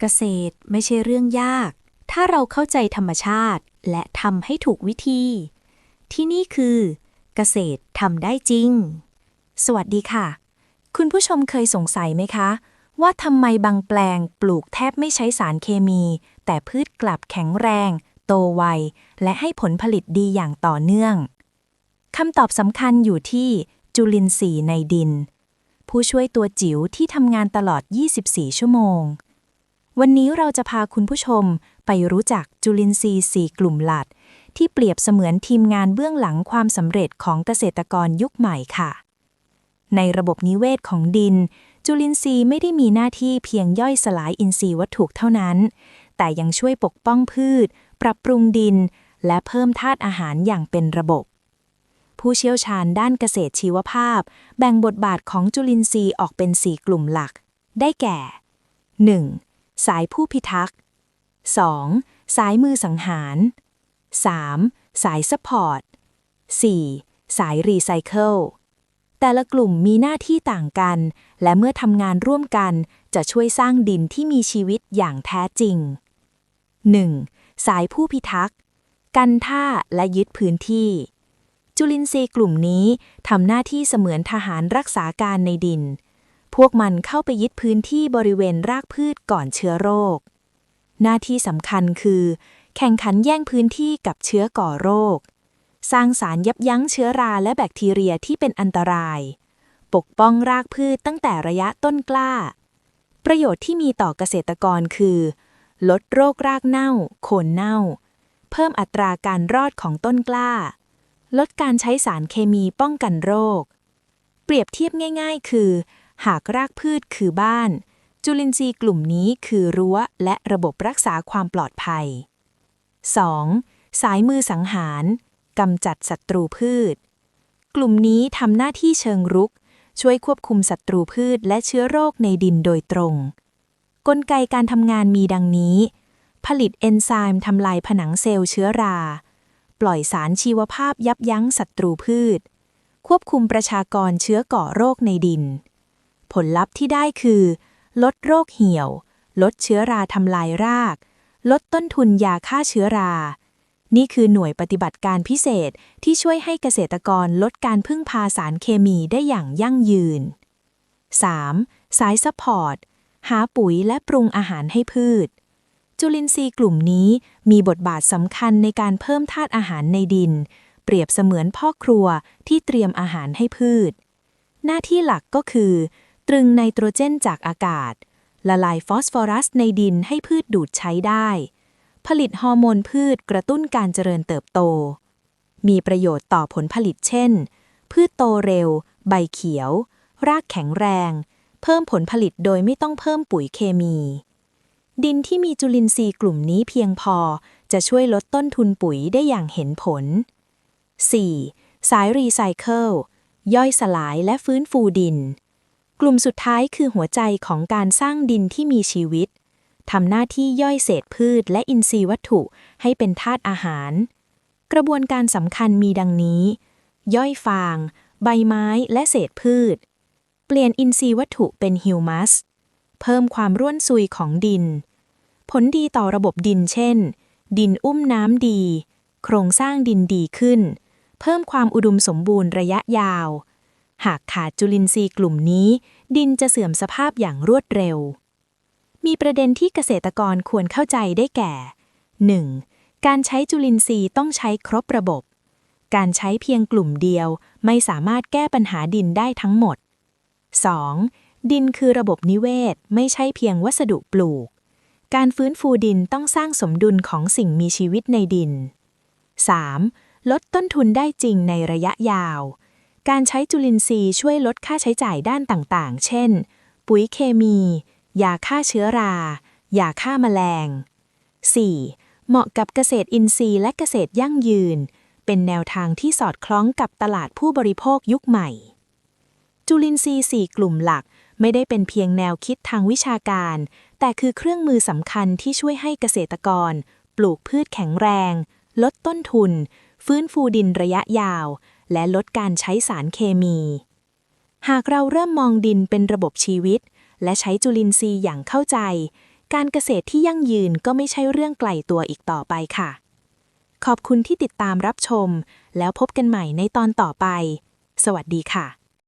เกษตรไม่ใช่เรื่องยาก ถ้าเราเข้าใจธรรมชาติและทำให้ถูกวิธี ที่นี่คือ เกษตรทำได้จริง สวัสดีค่ะ คุณผู้ชมเคยสงสัยไหมคะ ว่าทำไมบางแปลงปลูกแทบไม่ใช้สารเคมี แต่พืชกลับแข็งแรง โตไว และให้ผลผลิตดีอย่างต่อเนื่องคำตอบสำคัญอยู่ที่จุลินทรีย์ในดิน ผู้ช่วยตัวจิ๋วที่ทำงานตลอด 24 ชั่วโมง วันนี้เราจะพาคุณผู้ชมไปรู้จักจุลินทรีย์ 4 กลุ่มหลักที่เปรียบเสมือนทีมงานเบื้องหลังความสำเร็จของเกษตรกรยุคใหม่ค่ะ ในระบบนิเวศของดิน จุลินทรีย์ไม่ได้มีหน้าที่เพียงย่อยสลายอินทรีย์วัตถุเท่านั้น แต่ยังช่วยปกป้องพืช ปรับปรุงดิน และเพิ่มธาตุอาหารอย่างเป็นระบบ ผู้เชี่ยวชาญด้านเกษตรชีวภาพ แบ่งบทบาทของจุลินทรีย์ออกเป็น 4 กลุ่มหลัก ได้แก่ 1. สายผู้พิทักษ์ 2. สายมือสังหาร 3. สายซัพพอร์ต 4. สายรีไซเคิล แต่ละกลุ่มมีหน้าที่ต่างกัน และเมื่อทำงานร่วมกันจะช่วยสร้างดินที่มีชีวิตอย่างแท้จริง 1. สายผู้พิทักษ์ กันท่าและยึดพื้นที่ จุลินทรีย์กลุ่มนี้ทำหน้าที่เสมือนทหารรักษาการในดิน พวกมันเข้าไปยึดพื้นที่บริเวณรากพืชก่อนเชื้อโรค หน้าที่สำคัญคือ แข่งขันแย่งพื้นที่กับเชื้อก่อโรค สร้างสารยับยั้งเชื้อราและแบคทีเรียที่เป็นอันตราย ปกป้องรากพืชตั้งแต่ระยะต้นกล้า ประโยชน์ที่มีต่อเกษตรกรคือ ลดโรครากเน่า โคนเน่า เพิ่มอัตราการรอดของต้นกล้า ลดการใช้สารเคมีป้องกันโรค เปรียบเทียบง่าย ๆ คือ หากรากพืชคือบ้าน จุลินทรีย์กลุ่มนี้คือรั้วและระบบรักษาความปลอดภัย 2. สายมือสังหารกำจัดศัตรูพืช กลุ่มนี้ทำหน้าที่เชิงรุก ช่วยควบคุมศัตรูพืชและเชื้อโรคในดินโดยตรง กลไกการทำงานมีดังนี้ ผลิตเอนไซม์ทำลายผนังเซลล์เชื้อรา ปล่อยสารชีวภาพยับยั้งศัตรูพืช ควบคุมประชากรเชื้อก่อโรคในดิน ผลลัพธ์ที่ได้คือ ลดโรคเหี่ยว ลดเชื้อราทำลายราก ลดต้นทุนยาฆ่าเชื้อรา นี่คือหน่วยปฏิบัติการพิเศษที่ช่วยให้เกษตรกรลดการพึ่งพาสารเคมีได้อย่างยั่งยืน 3. สายซัพพอร์ต หาปุ๋ยและปรุงอาหารให้พืช จุลินทรีย์กลุ่มนี้มีบทบาทสำคัญในการเพิ่มธาตุอาหารในดิน เปรียบเสมือนพ่อครัวที่เตรียมอาหารให้พืช หน้าที่หลักก็คือ ตรึงไนโตรเจนจากอากาศ ละลายฟอสฟอรัสในดินให้พืชดูดใช้ได้ ผลิตฮอร์โมนพืชกระตุ้นการเจริญเติบโต มีประโยชน์ต่อผลผลิตเช่น พืชโตเร็ว ใบเขียว รากแข็งแรง เพิ่มผลผลิตโดยไม่ต้องเพิ่มปุ๋ยเคมี ดินที่มีจุลินทรีย์กลุ่มนี้เพียงพอ จะช่วยลดต้นทุนปุ๋ยได้อย่างเห็นผล 4. สายรีไซเคิลย่อยสลายและฟื้นฟูดิน กลุ่มสุดท้ายคือหัวใจของการสร้างดินที่มีชีวิตทำหน้าที่ย่อยเศษพืชและอินทรีย์วัตถุให้เป็นธาตุอาหาร กระบวนการสำคัญมีดังนี้ ย่อยฟาง ใบไม้และเศษพืช เปลี่ยนอินทรีย์วัตถุเป็นฮิวมัส เพิ่มความร่วนซุยของดิน ผลดีต่อระบบดินเช่น ดินอุ้มน้ำดี โครงสร้างดินดีขึ้น เพิ่มความอุดมสมบูรณ์ระยะยาว หากขาดจุลินทรีย์กลุ่มนี้ ดินจะเสื่อมสภาพอย่างรวดเร็ว มีประเด็นที่เกษตรกรควรเข้าใจได้แก่ 1. การใช้จุลินทรีย์ต้องใช้ครบระบบ การใช้เพียงกลุ่มเดียวไม่สามารถแก้ปัญหาดินได้ทั้งหมด 2. ดินคือระบบนิเวศ ไม่ใช่เพียงวัสดุปลูก การฟื้นฟูดินต้องสร้างสมดุลของสิ่งมีชีวิตในดิน 3. ลดต้นทุนได้จริงในระยะยาว การใช้จุลินทรีย์ช่วยลดค่าใช้จ่ายด้านต่างๆ เช่น ปุ๋ยเคมี ยาฆ่าเชื้อรา ยาฆ่าแมลง 4. เหมาะกับเกษตรอินทรีย์และเกษตรยั่งยืน เป็นแนวทางที่สอดคล้องกับตลาดผู้บริโภคยุคใหม่ จุลินทรีย์ 4 กลุ่มหลักไม่ได้เป็นเพียงแนวคิดทางวิชาการ แต่คือเครื่องมือสำคัญที่ช่วยให้เกษตรกร ปลูกพืชแข็งแรง ลดต้นทุน ฟื้นฟูดินระยะยาว และลดการใช้สารเคมี หากเราเริ่มมองดินเป็นระบบชีวิต และใช้จุลินทรีย์อย่างเข้าใจ การเกษตรที่ยั่งยืนก็ไม่ใช่เรื่องไกลตัวอีกต่อไปค่ะ ขอบคุณที่ติดตามรับชม แล้วพบกันใหม่ในตอนต่อไป สวัสดีค่ะ